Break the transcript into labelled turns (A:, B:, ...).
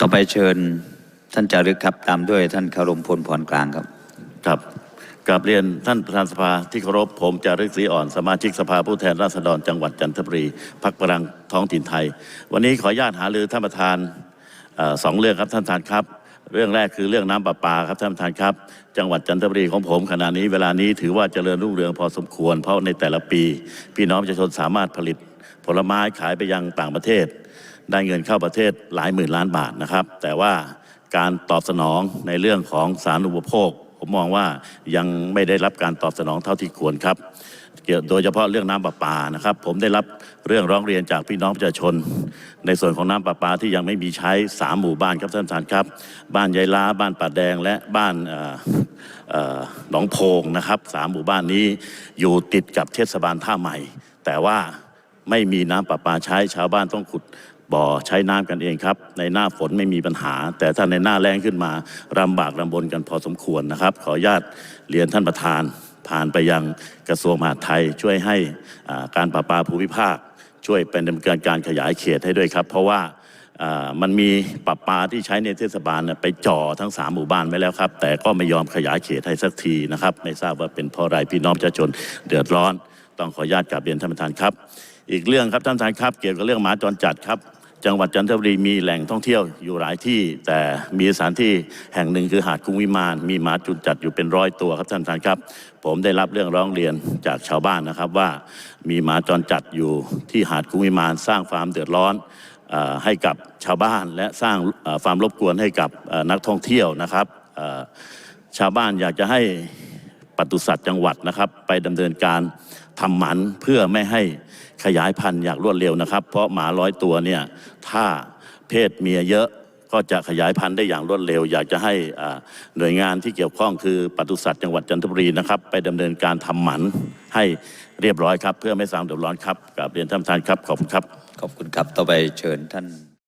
A: ต่อไปเชิญท่านจารึกครับตามด้วยท่านคารมพลพรกลางครับ
B: ครับกราบเรียนท่านประธานสภาที่เคารพผมจารึกศรีอ่อนสมาชิกสภาผู้แทนราษฎรจังหวัดจันทบุรีพักพลังท้องถิ่นไทย วันนี้ขออนุญาตหารือท่านประธานอสองเรื่องครับท่านประธานครับ เรื่องแรกคือเรื่องน้ำประปาครับท่านประธานครับ จังหวัดจันทบุรีของผมขณะนี้เวลานี้ถือว่าเจริญรุ่งเรืองพอสมควร เพราะในแต่ละปี พี่น้องประชาชนสามารถผลิต ผลไม้ขายไปยังต่างประเทศ ได้เงินเข้าประเทศหลายหมื่นล้านบาทนะครับ แต่ว่าการตอบสนองในเรื่องของสารอุปโภค ผมมองว่ายังไม่ได้รับการตอบสนองเท่าที่ควรครับเกี่ยวโดยเฉพาะเรื่องน้ำประปานะครับ ผมได้รับเรื่องร้องเรียนจากพี่น้องประชาชน ในส่วนของน้ำประปาที่ยังไม่มีใช้สามหมู่บ้านครับท่านประธานครับ บ้านยายล้าบ้านป่าแดงและบ้านหนองโพงนะครับสามหมู่บ้านนี้อยู่ติดกับเทศบาลท่าใหม่ แต่ว่า ไม่มีน้ำประปาใช้ชาวบ้านต้องขุดบ่อใช้น้ำกันเองครับ ในหน้าฝนไม่มีปัญหา แต่ถ้าในหน้าแรงขึ้นมาลำบากลำบนกันพอสมควรนะครับ ขออนุญาตเรียนท่านประธาน ผ่านไปยังกระทรวงมหาดไทยช่วยให้การประปาภูมิภาค ช่วยเป็นดำเนินการขยายเขตให้ด้วยครับ เพราะว่ามันมีปรับปาที่ใช้ในเทศบาลไปจ่อทั้งสามหมู่บ้านไว้แล้วครับ แต่ก็ไม่ยอมขยายเขตให้สักทีนะครับ ไม่ทราบว่าเป็นเพราะอะไรพี่น้องประชาชนเดือดร้อน ต้องขออนุญาตกราบเรียนท่านประธานครับ อีกเรื่องครับท่านประธานครับ เกี่ยวกับเรื่องหมาจรจัดครับ จังหวัดจันทบุรีมีแหล่งท่องเที่ยวอยู่หลายที่ แต่มีสถานที่แห่งหนึ่งคือหาดกุ้งวิมาน มีหมาจุดจัดอยู่เป็นร้อยตัวครับท่านประธานครับ ผมได้รับเรื่องร้องเรียนจากชาวบ้านนะครับว่ามีหมาจรจัดอยู่ที่หาดกุ้งวิมาน สร้างความเดือดร้อนอให้กับชาวบ้านและสร้างความรบกวนให้กับนักท่องเที่ยวนะครับชาวบ้านอยากจะให้ ปศุสัตว์จังหวัดนะครับ ไปดำเนินการทำหมันเพื่อไม่ให้ขยายพันธุ์อย่างรวดเร็วนะครับ เพราะหมาร้อยตัวเนี่ยถ้าเพศเมียเยอะก็จะขยายพันธุ์ได้อย่างรวดเร็ว อยากจะให้หน่วยงานที่เกี่ยวข้องคือปศุสัตว์จังหวัดจันทบุรีนะครับ ไปดำเนินการทำหมันให้เรียบร้อยครับ เพื่อไม่สร้างเดือดร้อนครับกับเรียนท่านประธานครับขอบคุณครับ
A: ขอบคุณครับต่อไปเชิญท่าน